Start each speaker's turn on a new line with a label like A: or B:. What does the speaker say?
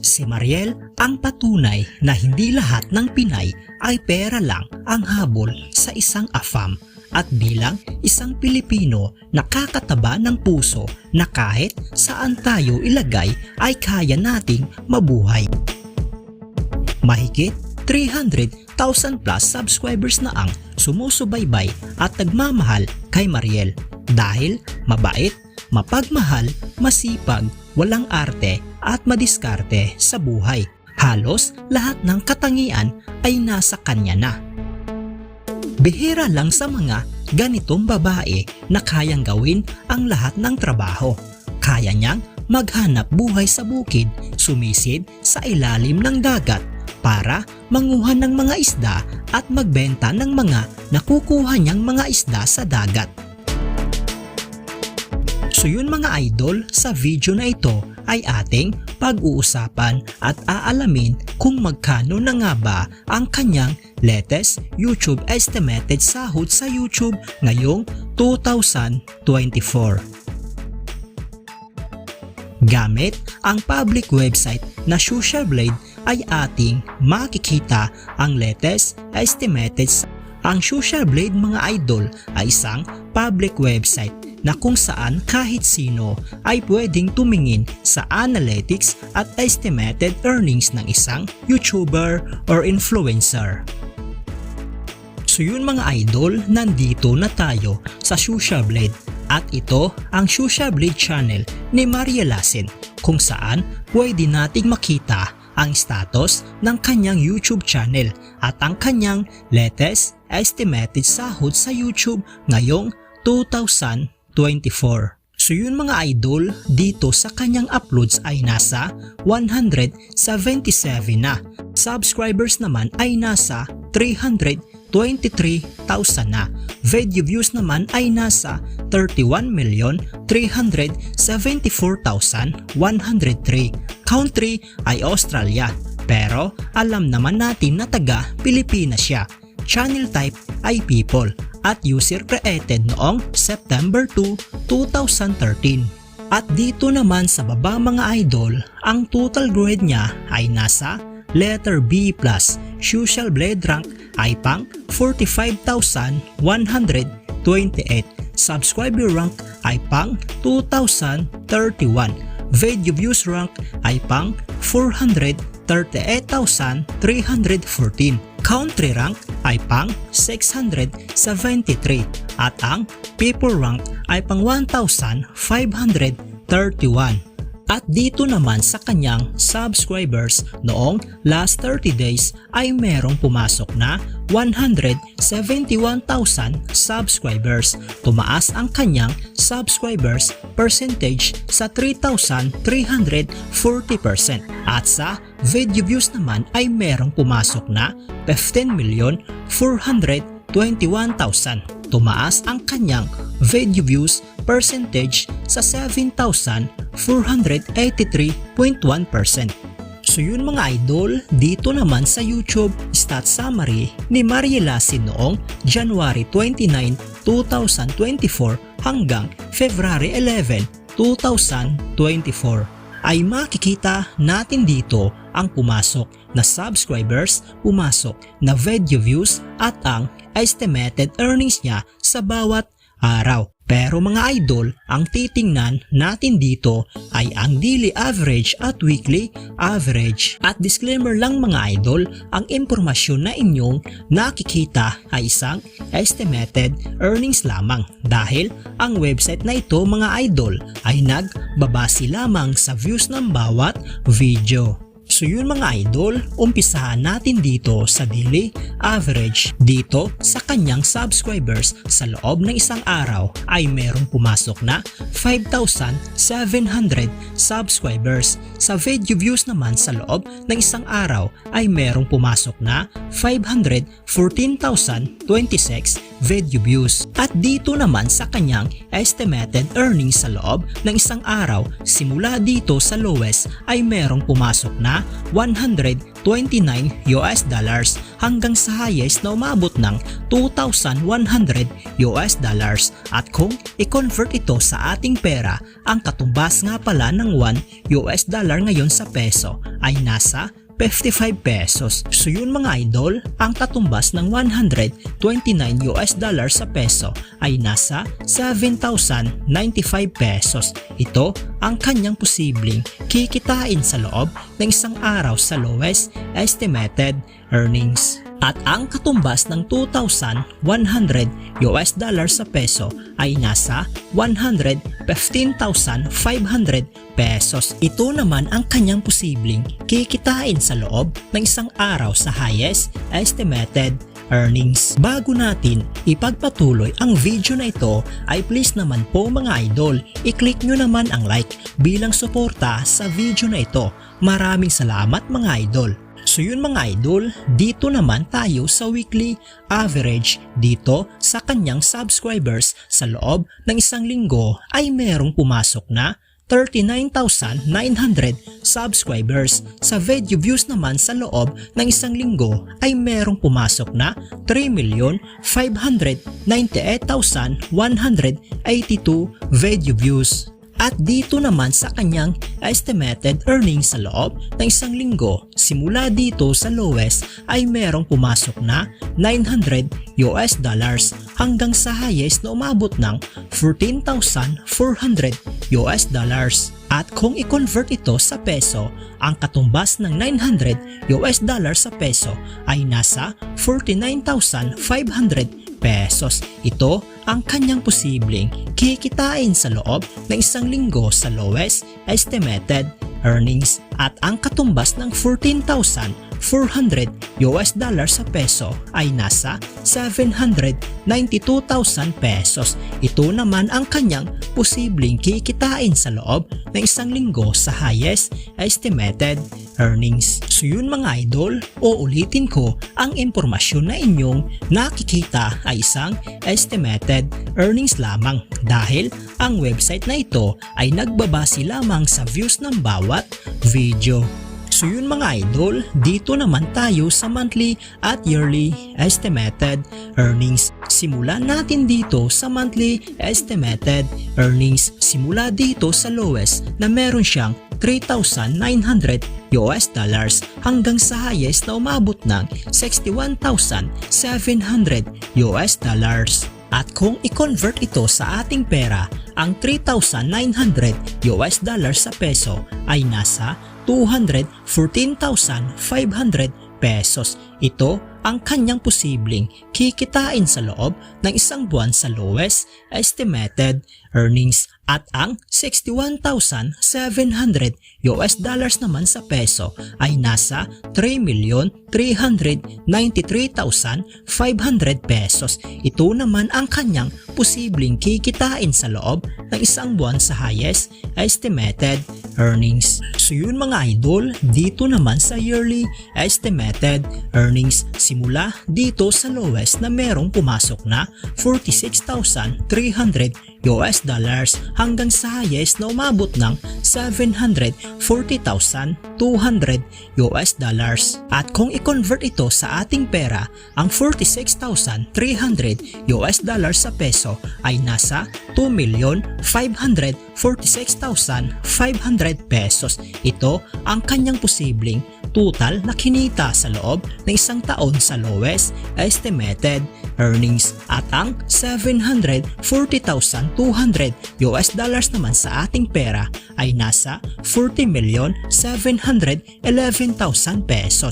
A: Si Mariel ang patunay na hindi lahat ng Pinay ay pera lang ang habol sa isang afam at bilang isang Pilipino nakakataba ng puso na kahit saan tayo ilagay ay kaya nating mabuhay. Mahigit 300,000 plus subscribers na ang sumusubaybay at nagmamahal kay Mariel dahil mabait, mapagmahal, masipag, walang arte at madiskarte sa buhay. Halos lahat ng katangian ay nasa kanya na. Bihira lang sa mga ganitong babae na kayang gawin ang lahat ng trabaho. Kaya niyang maghanap buhay sa bukid, sumisid sa ilalim ng dagat para manguha ng mga isda at magbenta ng mga nakukuha niyang mga isda sa dagat. So yun mga idol, sa video na ito ay ating pag-uusapan at aalamin kung magkano na nga ba ang kanyang latest YouTube estimated sahod sa YouTube ngayong 2024. Gamit ang public website na Social Blade ay ating makikita ang latest estimated ang Social Blade mga idol ay isang public website na kung saan kahit sino ay pwedeng tumingin sa analytics at estimated earnings ng isang YouTuber or influencer. So yun mga idol, nandito na tayo sa Shusha Blade at ito ang Shusha Blade channel ni Maria Lasin kung saan pwede nating makita ang status ng kanyang YouTube channel at ang kanyang latest estimated sahod sa YouTube ngayong 2024. So yun mga idol, dito sa kanyang uploads ay nasa 177 na. Subscribers naman ay nasa 323,000 na. Video views naman ay nasa 31,374,103. Country ay Australia. Pero alam naman natin na taga Pilipinas siya. Channel type ay people at user created noong September 2, 2013. At dito naman sa baba mga idol, ang total grade niya ay nasa letter B+. Social Blade rank ay pang 45,128. Subscriber rank ay pang 2,031. Video views rank ay pang 438,314. Country rank ay pang 673 at ang people rank ay pang 1,531. At dito naman sa kanyang subscribers noong last 30 days ay merong pumasok na 171,000 subscribers. Tumaas ang kanyang subscribers percentage sa 3,340% at sa video views naman ay merong pumasok na 15,421,000. Tumaas ang kanyang video views percentage sa 7,483.1%. So yun mga idol, dito naman sa YouTube stat summary ni Marielasin noong January 29, 2024 hanggang February 11, 2024 ay makikita natin dito ang pumasok na subscribers, pumasok na video views at ang estimated earnings niya sa bawat araw. Pero mga idol, ang titingnan natin dito ay ang daily average at weekly average. At disclaimer lang mga idol, ang impormasyon na inyong nakikita ay isang estimated earnings lamang dahil ang website na ito mga idol ay nagbabase lamang sa views ng bawat video. So yun mga idol, umpisahan natin dito sa daily average. Dito sa kanyang subscribers sa loob ng isang araw ay merong pumasok na 5,700 subscribers. Sa video views naman sa loob ng isang araw ay merong pumasok na 514,026 video views. At dito naman sa kanyang estimated earnings sa loob ng isang araw simula dito sa lowest ay merong pumasok na 129 US dollars hanggang sa highest na umabot ng 2,100 US dollars. At kung i-convert ito sa ating pera, ang katumbas nga pala ng 1 US dollar ngayon sa peso ay nasa 55 pesos. So yun mga idol, ang katumbas ng 129 US dollars sa peso ay nasa 7,095 pesos. Ito ang kanyang posibleng kikitain sa loob ng isang araw sa lowest estimated earnings. At ang katumbas ng 2,100 US dollars sa peso ay nasa 115,500 pesos. Ito naman ang kanyang posibleng kikitain sa loob ng isang araw sa highest estimated earnings. Bago natin ipagpatuloy ang video na ito ay please naman po mga idol, i-click nyo naman ang like bilang suporta sa video na ito. Maraming salamat mga idol. So yun mga idol, dito naman tayo sa weekly average dito sa kanyang subscribers sa loob ng isang linggo ay merong pumasok na 39,900 subscribers. Sa video views naman sa loob ng isang linggo ay merong pumasok na 3,598,182 video views. At dito naman sa kanyang estimated earnings sa loob ng isang linggo, simula dito sa lowest ay merong pumasok na 900 US dollars hanggang sa highest na umabot ng 14,400 US dollars. At kung i-convert ito sa peso, ang katumbas ng 900 US dollars sa peso ay nasa 49,500 pesos. Ito ang kanyang posibleng kikitain sa loob ng isang linggo sa lowest estimated earnings at ang katumbas ng 14,400 US dollars sa peso ay nasa 792,000 pesos. Ito naman ang kanyang posibleng kikitain sa loob ng isang linggo sa highest estimated earnings. So yun mga idol, uulitin ko ang impormasyon na inyong nakikita ay isang estimated earnings lamang dahil ang website na ito ay nagbabase lamang sa views ng bawat video. So yun mga idol, dito naman tayo sa monthly at yearly estimated earnings. Simulan natin dito sa monthly estimated earnings. Simula dito sa lowest na meron siyang 3,900 US dollars hanggang sa highest na umabot ng 61,700 US dollars. At kung i-convert ito sa ating pera, ang 3,900 US dollars sa peso ay nasa 214,500 pesos. Ito ang kanyang posibleng kikitain sa loob ng isang buwan sa lowest estimated earnings at ang 61,700 US dollars naman sa peso ay nasa 3,393,500 pesos. Ito naman ang kanyang posibleng kikitain sa loob ng isang buwan sa highest estimated earnings. So yun mga idol, dito naman sa yearly estimated earnings simula dito sa lowest na merong pumasok na 46,300 US dollars hanggang sa highest na umabot ng 740,200 US dollars. At kung i-convert ito sa ating pera, ang 46,300 US dollars sa peso ay nasa 2,546,500 pesos. Ito ang kanyang posibleng total na kinita sa loob ng isang taon sa lowest estimated earnings at ang 740,200 US dollars naman sa ating pera ay nasa 40,711,000 pesos.